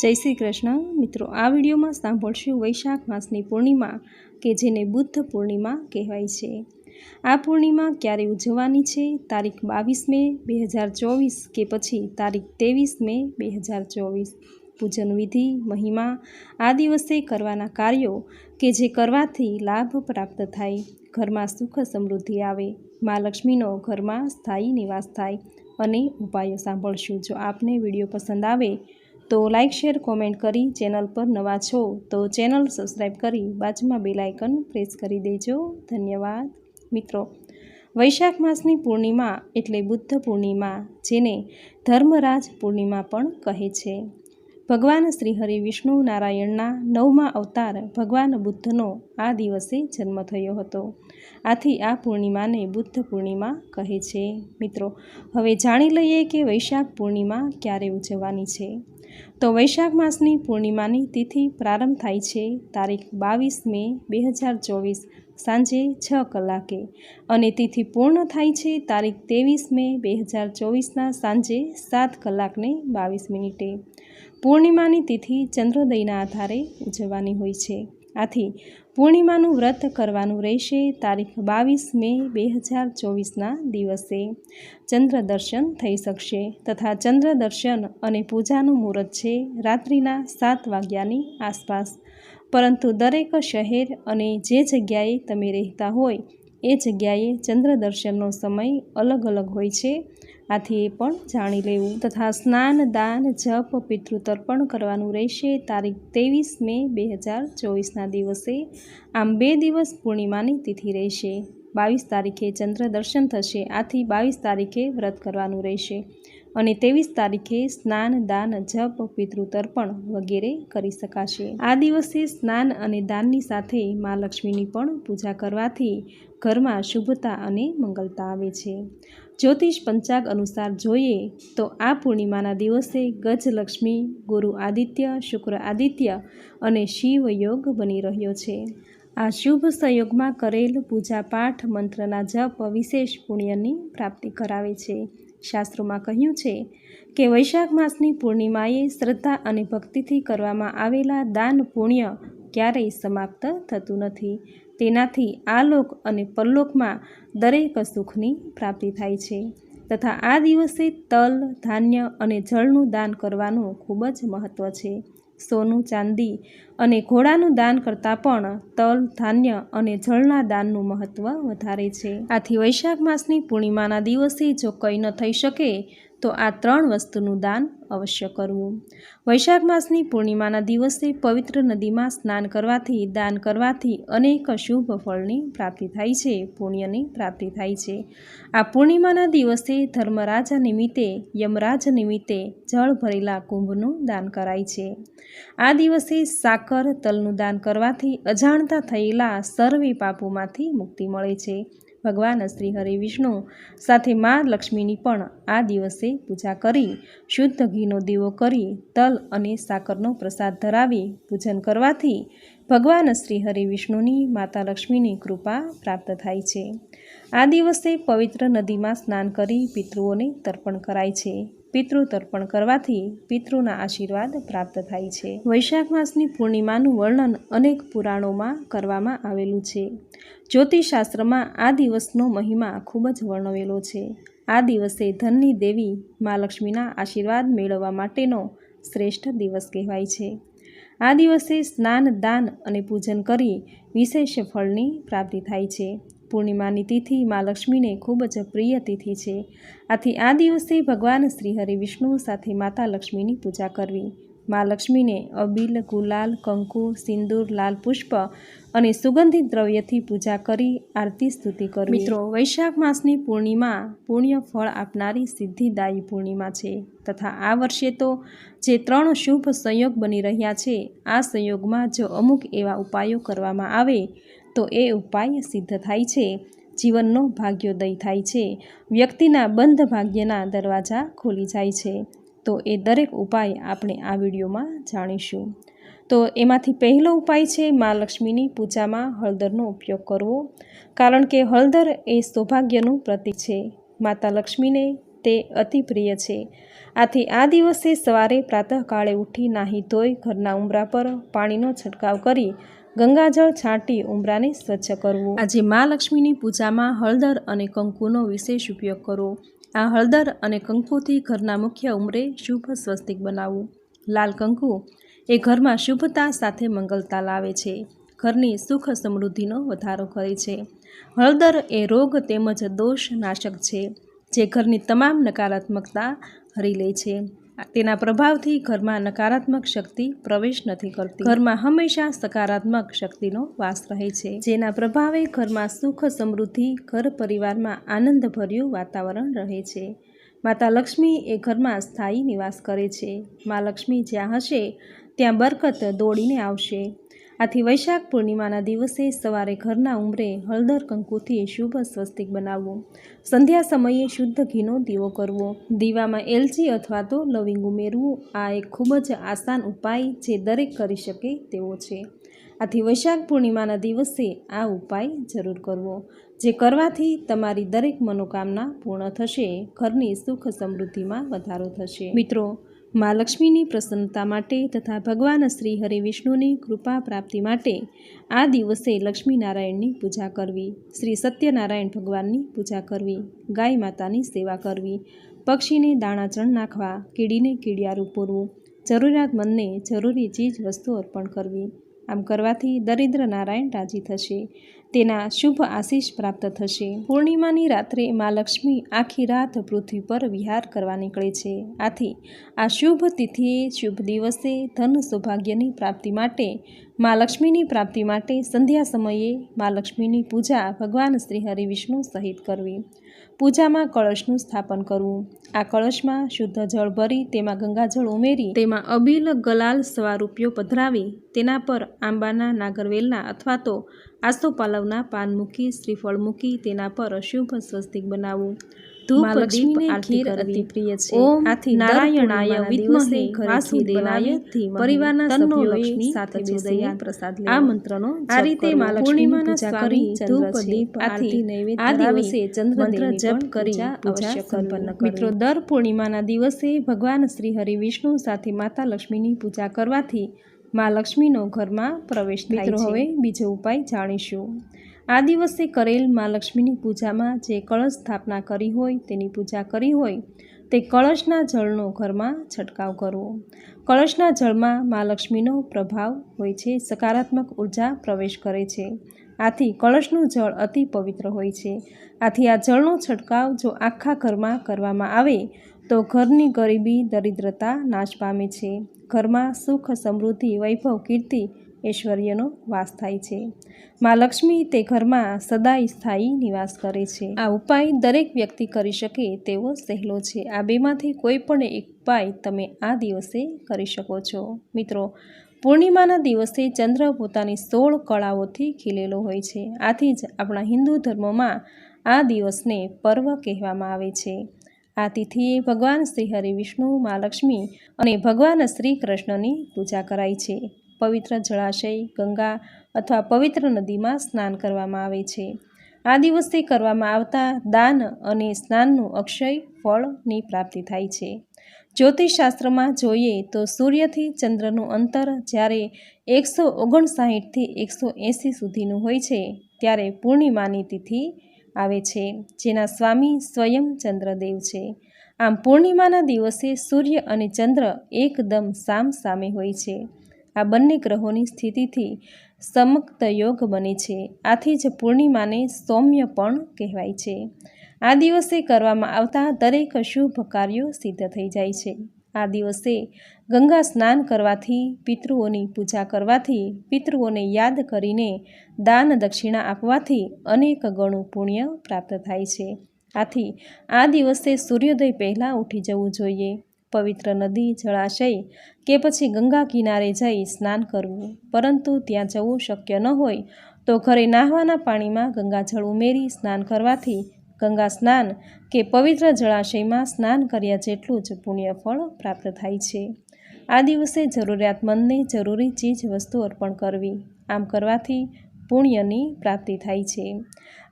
જય શ્રી કૃષ્ણ. મિત્રો, આ વિડીયોમાં સાંભળશું વૈશાખ માસની પૂર્ણિમા કે જેને બુદ્ધ પૂર્ણિમા કહેવાય છે. આ પૂર્ણિમા ક્યારે ઉજવવાની છે? તારીખ બાવીસ મે બે હજાર ચોવીસ કે પછી તારીખ ત્રેવીસ મે બે હજાર ચોવીસ? પૂજન વિધિ, મહિમા, આ દિવસે કરવાના કાર્યો કે જે કરવાથી લાભ પ્રાપ્ત થાય. ઘરમાં સુખ સમૃદ્ધિ આવે. મા લક્ષ્મીનો ઘરમાં સ્થાયી નિવાસ થાય. અને ઉપાયો સાંભળશું. જો આપને વીડિયો પસંદ આવે તો લાઇક શેર, કોમેન્ટ કરી ચેનલ પર નવા છો તો ચેનલ સબસ્ક્રાઈબ કરી બાજુમાં બેલ પ્રેસ કરી દેજો. ધન્યવાદ. મિત્રો, વૈશાખ માસની પૂર્ણિમા એટલે બુદ્ધ પૂર્ણિમા, જેને ધર્મરાજ પૂર્ણિમા પણ કહે છે. ભગવાન શ્રી હરિ વિષ્ણુ નારાયણના નવમા અવતાર ભગવાન બુદ્ધનો આ દિવસે જન્મ થયો હતો. આથી આ પૂર્ણિમાને બુદ્ધ પૂર્ણિમા કહે છે. મિત્રો, હવે જાણી લઈએ કે વૈશાખ પૂર્ણિમા ક્યારે ઉજવવાની છે. તો વૈશાખ માસની પૂર્ણિમાની તિથિ પ્રારંભ થાય છે તારીખ બાવીસ મે બે હજાર ચોવીસ સાંજે છ કલાકે. અને તિથિ પૂર્ણ થાય છે તારીખ ત્રેવીસ મે બે હજાર ચોવીસના સાંજે સાત કલાકને બાવીસ મિનિટે. પૂર્ણિમાની તિથિ ચંદ્રોદયના આધારે ઉજવવાની હોય છે. આથી પૂર્ણિમાનું વ્રત કરવાનું રહેશે. તારીખ બાવીસ મે બે હજાર ચોવીસના દિવસે ચંદ્ર દર્શન થઈ શકશે તથા ચંદ્ર દર્શન અને પૂજાનું મુહૂર્ત છે રાત્રિના સાત વાગ્યાની આસપાસ. પરંતુ દરેક શહેર અને જે જગ્યાએ તમે રહેતા હોય એ જગ્યાએ ચંદ્ર દર્શનનો સમય અલગ અલગ હોય છે. આથી એ પણ જાણી લેવું તથા સ્નાન, દાન, જપ, પિતૃતર્પણ કરવાનું રહેશે. તારીખ ત્રેવીસ મે બે હજાર ચોવીસના દિવસે આમ બે દિવસ પૂર્ણિમાની તિથિ રહેશે. બાવીસ તારીખે ચંદ્ર દર્શન થશે. આથી બાવીસ તારીખે વ્રત કરવાનું રહેશે. અને ત્રેવીસ તારીખે સ્નાન, દાન, જપ, પિતૃતર્પણ વગેરે કરી શકાશે. આ દિવસે સ્નાન અને દાનની સાથે મા લક્ષ્મીની પણ પૂજા કરવાથી ઘરમાં શુભતા અને મંગલતા આવે છે. જ્યોતિષ પંચાગ અનુસાર જોઈએ તો આ પૂર્ણિમાના દિવસે ગજલક્ષ્મી ગુરુ આદિત્ય, શુક્ર આદિત્ય અને શિવ યોગ બની રહ્યો છે. આ શુભ સંયોગમાં કરેલ પૂજા પાઠ મંત્રના જપ, વિશેષ પુણ્યની પ્રાપ્તિ કરાવે છે. શાસ્ત્રોમાં કહ્યું છે કે વૈશાખ માસની પૂર્ણિમાએ શ્રદ્ધા અને ભક્તિથી કરવામાં આવેલા દાન પુણ્ય ક્યારેય સમાપ્ત થતું નથી. તેનાથી આલોક અને પરલોકમાં દરેક સુખની પ્રાપ્તિ થાય છે તથા આ દિવસે તલ, ધાન્ય અને જળનું દાન કરવાનું ખૂબ જ મહત્ત્વ છે. સોનું, ચાંદી અને ઘોડાનું દાન કરતાં પણ તલ, ધાન્ય અને જળના દાનનું મહત્ત્વ વધારે છે. આથી વૈશાખ માસની પૂર્ણિમાના દિવસે જો કંઈ ન થઈ શકે તો આ ત્રણ વસ્તુનું દાન અવશ્ય કરવું. વૈશાખ માસની પૂર્ણિમાના દિવસે પવિત્ર નદીમાં સ્નાન કરવાથી, દાન કરવાથી અનેક શુભ ફળની પ્રાપ્તિ થાય છે, પુણ્યની પ્રાપ્તિ થાય છે. આ પૂર્ણિમાના દિવસે ધર્મરાજા નિમિત્તે, યમરાજ નિમિત્તે જળ ભરેલા કુંભનું દાન કરાય છે. આ દિવસે સાકર, તલનું દાન કરવાથી અજાણતા થયેલા સર્વે પાપોમાંથી મુક્તિ મળે છે. ભગવાન શ્રી હરે વિષ્ણુ સાથે મા લક્ષ્મીની પણ આ દિવસે પૂજા કરી, શુદ્ધ ઘીનો દીવો કરી, તલ અને સાકરનો પ્રસાદ ધરાવી પૂજન કરવાથી ભગવાન શ્રી હરિ વિષ્ણુની માતા લક્ષ્મીની કૃપા પ્રાપ્ત થાય છે. આ દિવસે પવિત્ર નદીમાં સ્નાન કરી પિતૃઓને તર્પણ કરાય છે. પિતૃ તર્પણ કરવાથી પિતૃના આશીર્વાદ પ્રાપ્ત થાય છે. વૈશાખ માસની પૂર્ણિમાનું વર્ણન અનેક પુરાણોમાં કરવામાં આવેલું છે. જ્યોતિષશાસ્ત્રમાં આ દિવસનો મહિમા ખૂબ જ વર્ણવેલો છે. આ દિવસે ધનની દેવી મા લક્ષ્મીના આશીર્વાદ મેળવવા માટેનો શ્રેષ્ઠ દિવસ કહેવાય છે. આ દિવસે સ્નાન, દાન અને પૂજન કરી વિશેષ ફળની પ્રાપ્તિ થાય છે. પૂર્ણિમાની તિથિ મા લક્ષ્મીને ખૂબ જ પ્રિય તિથિ છે. આથી આ દિવસે ભગવાન શ્રી હરિ વિષ્ણુ સાથે માતા લક્ષ્મીની પૂજા કરવી. મા લક્ષ્મીને અબીલ, ગુલાલ, કંકુ, સિંદૂર, લાલ પુષ્પ અને સુગંધિત દ્રવ્યથી પૂજા કરી આરતી સ્તુતિ કરવી. મિત્રો, વૈશાખ માસની પૂર્ણિમા પુણ્ય ફળ આપનારી સિદ્ધિદાયી પૂર્ણિમા છે તથા આ વર્ષે તો જે ત્રણ શુભ સંયોગ બની રહ્યા છે, આ સંયોગમાં જો અમુક એવા ઉપાયો કરવામાં આવે તો એ ઉપાય સિદ્ધ થાય છે. જીવનનો ભાગ્યોદય થાય છે. વ્યક્તિના બંધ ભાગ્યના દરવાજા ખોલી જાય છે. તો એ દરેક ઉપાય આપણે આ વિડીયોમાં જાણીશું. તો એમાંથી પહેલો ઉપાય છે મા લક્ષ્મીની પૂજામાં હળદરનો ઉપયોગ કરવો. કારણ કે હળદર એ સૌભાગ્યનું પ્રતીક છે. માતા લક્ષ્મીને તે અતિ પ્રિય છે. આથી આ દિવસે સવારે પ્રાતઃકાળે ઉઠી નાહી ધોઈ ઘરના ઉંબરા પર પાણીનો છંટકાવ કરી ગંગાજળ છાંટી ઉંબરાને સ્વચ્છ કરવું. આજે મા લક્ષ્મીની પૂજામાં હળદર અને કંકુનો વિશેષ ઉપયોગ કરવો આ હળદર અને કંકુથી ઘરના મુખ્ય ઉંમરે શુભ સ્વસ્તિક બનાવવું. લાલ કંકુ એ ઘરમાં શુભતા સાથે મંગલતા લાવે છે. ઘરની સુખ સમૃદ્ધિનો વધારો કરે છે. હળદર એ રોગ તેમજ દોષ નાશક છે, જે ઘરની તમામ નકારાત્મકતા હરી લે છે. તેના પ્રભાવથી ઘરમાં નકારાત્મક શક્તિ પ્રવેશ નથી કરતી. ઘરમાં હંમેશા સકારાત્મક શક્તિનો વાસ રહે છે, જેના પ્રભાવે ઘરમાં સુખ સમૃદ્ધિ, ઘર પરિવારમાં આનંદભર્યું વાતાવરણ રહે છે. માતા લક્ષ્મી એ ઘરમાં સ્થાયી નિવાસ કરે છે. મા લક્ષ્મી જ્યાં હશે, ત્યાં બરકત દોડીને આવશે. આથી વૈશાખ પૂર્ણિમાના દિવસે સવારે ઘરના ઉંમરે હળદર કંકુથી શુભ સ્વસ્તિક બનાવવું. સંધ્યા સમયે શુદ્ધ ઘીનો દીવો કરવો. દીવામાં એલચી અથવા તો લવિંગ ઉમેરવું આ એક ખૂબ જ આસાન ઉપાય જે દરેક કરી શકે તેવો છે. આથી વૈશાખ પૂર્ણિમાના દિવસે આ ઉપાય જરૂર કરવો, જે કરવાથી તમારી દરેક મનોકામના પૂર્ણ થશે, ઘરની સુખ સમૃદ્ધિમાં વધારો થશે. મિત્રો મા લક્ષ્મીની પ્રસન્નતા માટે તથા ભગવાન શ્રી હરિ વિષ્ણુની કૃપા પ્રાપ્તિ માટે આ દિવસે લક્ષ્મીનારાયણની પૂજા કરવી, શ્રી સત્યનારાયણ ભગવાનની પૂજા કરવી, ગાય માતાની સેવા કરવી, પક્ષીને દાણાચણ નાખવા, કીડીને કીડિયારું પૂરવું જરૂરિયાતમંદને જરૂરી ચીજ વસ્તુ અર્પણ કરવી, આમ કરવાથી દરિદ્ર નારાયણ રાજી થશે. તેના શુભ આશીષ પ્રાપ્ત થશે. પૂર્ણિમાની રાત્રે મા લક્ષ્મી આખી રાત પૃથ્વી પર વિહાર કરવા નીકળે છે. આથી આ શુભ તિથિએ શુભ દિવસે ધન સૌભાગ્યની પ્રાપ્તિ માટે, મા લક્ષ્મીની પ્રાપ્તિ માટે સંધ્યા સમયે મા લક્ષ્મીની પૂજા ભગવાન શ્રી હરિ વિષ્ણુ સહિત કરવી. પૂજામાં કળશનું સ્થાપન કરવું. આ કળશમાં શુદ્ધ જળ ભરી તેમાં ગંગાજળ ઉમેરી તેમાં અબીલ ગલાલ સ્વરૂપિયો પધરાવી તેના પર આંબાના, નાગરવેલના અથવા તો આસોપાલવના પાન મૂકી શ્રીફળ મૂકી તેના પર શુભ સ્વસ્તિક બનાવવું મિત્રો દર પૂર્ણિમાના દિવસે ભગવાન શ્રી હરિ વિષ્ણુ સાથે માતા લક્ષ્મીની પૂજા કરવાથી મા લક્ષ્મીનો ઘરમાં પ્રવેશ થાય મિત્રો હવે બીજો ઉપાય જાણીશું. આ દિવસે કરેલ મા લક્ષ્મીની પૂજામાં જે કળશ સ્થાપના કરી હોય તેની પૂજા કરી હોય તે કળશના જળનો ઘરમાં છંટકાવ કરવો. કળશના જળમાં મા લક્ષ્મીનો પ્રભાવ હોય છે સકારાત્મક ઊર્જા પ્રવેશ કરે છે. આથી કળશનું જળ અતિ પવિત્ર હોય છે. આથી આ જળનો છંટકાવ જો આખા ઘરમાં કરવામાં આવે તો ઘરની ગરીબી, દરિદ્રતા નાશ પામે છે. ઘરમાં સુખ, સમૃદ્ધિ, વૈભવ, કીર્તિ, ઐશ્વર્યનો વાસ થાય છે. મા લક્ષ્મી તે ઘરમાં સદાય સ્થાયી નિવાસ કરે છે. આ ઉપાય દરેક વ્યક્તિ કરી શકે તેવો સહેલો છે. આ બેમાંથી કોઈ પણ એક ઉપાય તમે આ દિવસે કરી શકો છો. મિત્રો, પૂર્ણિમાના દિવસે ચંદ્ર પોતાની સોળ કળાઓથી ખીલેલો હોય છે. આથી જ આપણા હિન્દુ ધર્મમાં આ દિવસને પર્વ કહેવામાં આવે છે. આ તિથિએ ભગવાન શ્રી હરિ વિષ્ણુ, મા લક્ષ્મી અને ભગવાન શ્રી કૃષ્ણની પૂજા કરાય છે. પવિત્ર જળાશય, ગંગા અથવા પવિત્ર નદીમાં સ્નાન કરવામાં આવે છે. આ દિવસે કરવામાં આવતા દાન અને સ્નાનનું અક્ષય, ફળની પ્રાપ્તિ થાય છે. જ્યોતિષશાસ્ત્રમાં જોઈએ તો સૂર્યથી ચંદ્રનું અંતર જ્યારે એકસો ઓગણસાઠથી એકસો એંસી સુધીનું હોય છે, ત્યારે પૂર્ણિમાની તિથિ આવે છે, જેના સ્વામી સ્વયં ચંદ્રદેવ છે. આમ પૂર્ણિમાના દિવસે સૂર્ય અને ચંદ્ર એકદમ સામ સામે હોય છે. આ બંને ગ્રહોની સ્થિતિથી સમક્ત યોગ બને છે. આથી જ પૂર્ણિમાને સૌમ્ય પણ કહેવાય છે. આ દિવસે કરવામાં આવતા દરેક શુભ કાર્યો સિદ્ધ થઈ જાય છે. આ દિવસે ગંગા સ્નાન કરવાથી, પિતૃઓની પૂજા કરવાથી, પિતૃઓને યાદ કરીને દાન દક્ષિણા આપવાથી અનેક ગણું પુણ્ય પ્રાપ્ત થાય છે. આથી આ દિવસે સૂર્યોદય પહેલાં ઉઠી જવું જોઈએ, પવિત્ર નદી, જળાશય કે પછી ગંગા કિનારે જઈ સ્નાન કરવું. પરંતુ ત્યાં જવું શક્ય ન હોય તો ઘરે નાહવાના પાણીમાં ગંગાજળ ઉમેરી સ્નાન કરવાથી ગંગા સ્નાન કે પવિત્ર જળાશયમાં સ્નાન કર્યા જેટલું જ પુણ્યફળ પ્રાપ્ત થાય છે. આ દિવસે જરૂરિયાતમંદને જરૂરી ચીજ વસ્તુ અર્પણ કરવી, આમ કરવાથી પુણ્યની પ્રાપ્તિ થાય છે.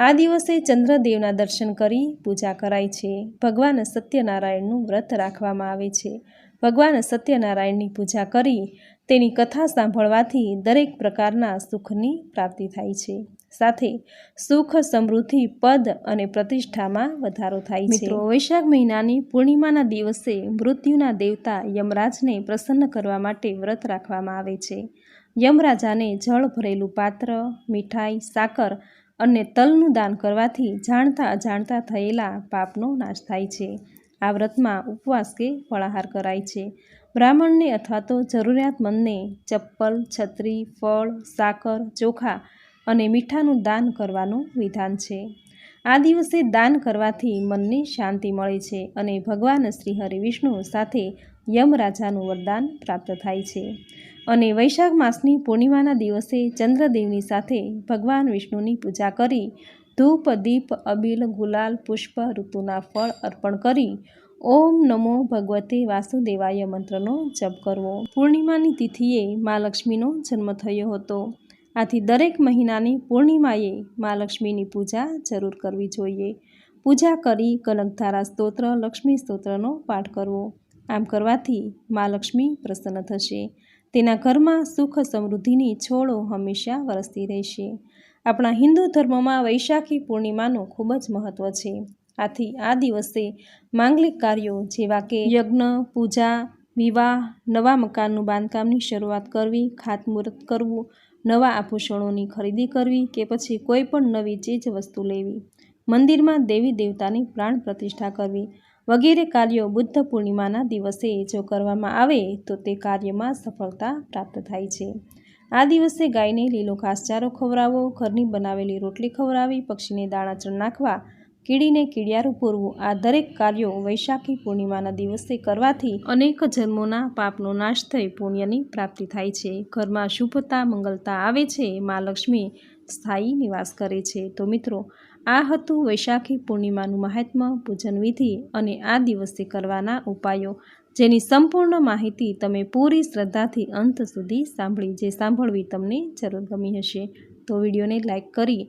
આ દિવસે ચંદ્રદેવના દર્શન કરી પૂજા કરાય છે. ભગવાન સત્યનારાયણનું વ્રત રાખવામાં આવે છે. ભગવાન સત્યનારાયણની પૂજા કરી તેની કથા સાંભળવાથી દરેક પ્રકારના સુખની પ્રાપ્તિ થાય છે. સાથે સુખ, સમૃદ્ધિ, પદ અને પ્રતિષ્ઠામાં વધારો થાય છે. વૈશાખ મહિનાની પૂર્ણિમાના દિવસે મૃત્યુના દેવતા યમરાજને પ્રસન્ન કરવા માટે વ્રત રાખવામાં આવે છે. યમરાજાને જળ ભરેલું પાત્ર, મીઠાઈ, સાકર અને તલનું દાન કરવાથી જાણતા અજાણતા થયેલા પાપનો નાશ થાય છે. આ વ્રતમાં ઉપવાસ કે ફળાહાર કરાય છે. બ્રાહ્મણને અથવા તો જરૂરિયાતમંદને ચપ્પલ, છત્રી, ફળ, સાકર, ચોખા અને મીઠાનું દાન કરવાનું વિધાન છે. આ દિવસે દાન કરવાથી મનને શાંતિ મળે છે અને ભગવાન શ્રી હરિ વિષ્ણુ સાથે યમરાજાનું વરદાન પ્રાપ્ત થાય છે. અને વૈશાખ માસની પૂર્ણિમાના દિવસે ચંદ્રદેવની સાથે ભગવાન વિષ્ણુની પૂજા કરી, ધૂપ, દીપ, અબીલ, ગુલાલ, પુષ્પ, ઋતુના ફળ અર્પણ કરી, ઓમ નમો ભગવતે વાસુદેવાય મંત્રનો જપ કરવો. પૂર્ણિમાની તિથિએ મા લક્ષ્મીનો જન્મ થયો હતો. આથી દરેક મહિનાની પૂર્ણિમાએ મા લક્ષ્મીની પૂજા જરૂર કરવી જોઈએ. પૂજા કરી કનકધારા સ્તોત્ર, લક્ષ્મી સ્તોત્રનો પાઠ કરવો. આમ કરવાથી મા લક્ષ્મી પ્રસન્ન થશે. તેના ઘરમાં સુખ સમૃદ્ધિની છોડો હંમેશા વરસતી રહેશે. આપણા હિન્દુ ધર્મમાં વૈશાખી પૂર્ણિમાનું ખૂબ જ મહત્ત્વ છે. આથી આ દિવસે માંગલિક કાર્યો જેવા કે યજ્ઞ, પૂજા વિવાહ, નવા મકાનનું બાંધકામની શરૂઆત કરવી, ખાતમુહૂર્ત કરવું, નવા આભૂષણોની ખરીદી કરવી કે પછી કોઈ પણ નવી ચીજ વસ્તુ લેવી. મંદિરમાં દેવી દેવતાની પ્રાણ પ્રતિષ્ઠા કરવી. વગેરે કાર્યો બુદ્ધ પૂર્ણિમાના દિવસે જો કરવામાં આવે તો તે કાર્યમાં સફળતા પ્રાપ્ત થાય છે. આ દિવસે ગાયને લીલો ઘાસચારો ખવડાવવો ઘરની બનાવેલી રોટલી ખવડાવી, પક્ષીને દાણા ચણ નાખવા કીડીને કીડિયારું પૂરવું. આ દરેક કાર્યો વૈશાખી પૂર્ણિમાના દિવસે કરવાથી અનેક જન્મોના પાપનો નાશ થઈ પુણ્યની પ્રાપ્તિ થાય છે. ઘરમાં શુભતા, મંગલતા આવે છે. મા લક્ષ્મી સ્થાયી નિવાસ કરે છે. તો મિત્રો, આ હતું વૈશાખી પૂર્ણિમાનું મહાત્મ્ય પૂજન વિધિ અને આ દિવસે કરવાના ઉપાયો. જેની સંપૂર્ણ માહિતી તમે પૂરી શ્રદ્ધાથી અંત સુધી સાંભળી, જે સાંભળવી તમને જરૂર ગમી હશે. તો વિડીયોને લાઇક કરી